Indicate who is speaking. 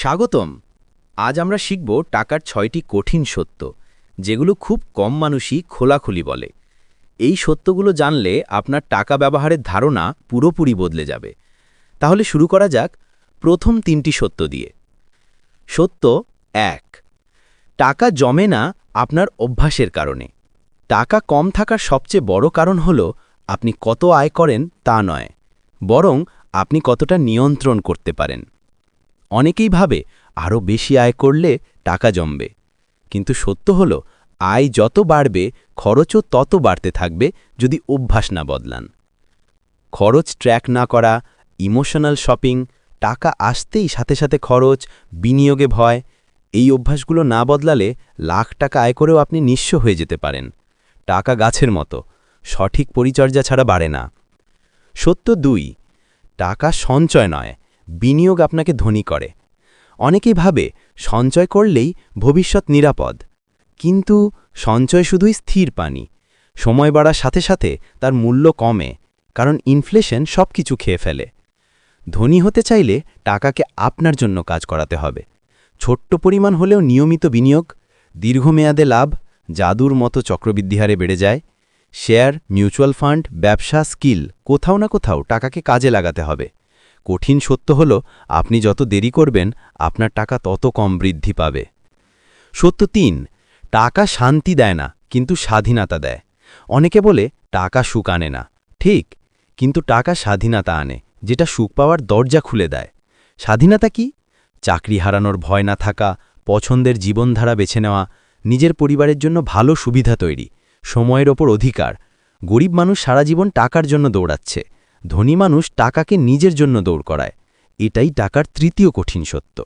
Speaker 1: স্বাগতম। আজ আমরা শিখব টাকার ছয়টি কঠিন সত্য, যেগুলো খুব কম মানুষই খোলাখুলি বলে। এই সত্যগুলো জানলে আপনার টাকা ব্যবহারের ধারণা পুরোপুরি বদলে যাবে। তাহলে শুরু করা যাক প্রথম তিনটি সত্য দিয়ে। সত্য এক, টাকা জমে না আপনার অভ্যাসের কারণে। টাকা কম থাকার সবচেয়ে বড় কারণ হল আপনি কত আয় করেন তা নয়, বরং আপনি কতটা নিয়ন্ত্রণ করতে পারেন। অনেকেই ভাবে আরও বেশি আয় করলে টাকা জমবে। কিন্তু সত্য হল, আয় যত বাড়বে, খরচও তত বাড়তে থাকবে যদি অভ্যাস না বদলান। খরচ ট্র্যাক না করা, ইমোশনাল শপিং, টাকা আসতেই সাথে সাথে খরচ, বিনিয়োগে ভয়, এই অভ্যাসগুলো না বদলালে লাখ টাকা আয় করেও আপনি নিঃস্ব হয়ে যেতে পারেন। টাকা গাছের মতো, সঠিক পরিচর্যা ছাড়া বাড়ে না। সত্য দুই, টাকা সঞ্চয় নয় বিনিয়োগ আপনাকে ধনী করে। অনেকেই ভাবে, সঞ্চয় করলেই ভবিষ্যৎ নিরাপদ। কিন্তু সঞ্চয় শুধুই স্থির পানি। সময় বাড়ার সাথে সাথে তার মূল্য কমে, কারণ ইনফ্লেশন সব কিছু খেয়ে ফেলে। ধনী হতে চাইলে টাকাকে আপনার জন্য কাজ করাতে হবে। ছোট্ট পরিমাণ হলেও নিয়মিত বিনিয়োগ, দীর্ঘমেয়াদে লাভ, জাদুর মতো চক্রবৃদ্ধি হারে বেড়ে যায়, শেয়ার, মিউচুয়াল ফান্ড, ব্যবসা, স্কিল, কোথাও না কোথাও টাকাকে কাজে লাগাতে হবে। কঠিন সত্য হল, আপনি যত দেরি করবেন, আপনার টাকা তত কম বৃদ্ধি পাবে। সত্য তিন, টাকা শান্তি দেয় না, কিন্তু স্বাধীনতা দেয়। অনেকে বলে, টাকা সুখ আনে না। ঠিক, কিন্তু টাকা স্বাধীনতা আনে, যেটা সুখ পাওয়ার দরজা খুলে দেয়। স্বাধীনতা কি? চাকরি হারানোর ভয় না থাকা, পছন্দের জীবনধারা বেছে নেওয়া, নিজের পরিবারের জন্য ভালো সুবিধা তৈরি, সময়ের ওপর অধিকার। গরিব মানুষ সারা জীবন টাকার জন্য দৌড়াচ্ছে। ধনী মানুষ টাকাকে নিজের জন্য দৌড় করায়। এটাই টাকার তৃতীয় কঠিন সত্য।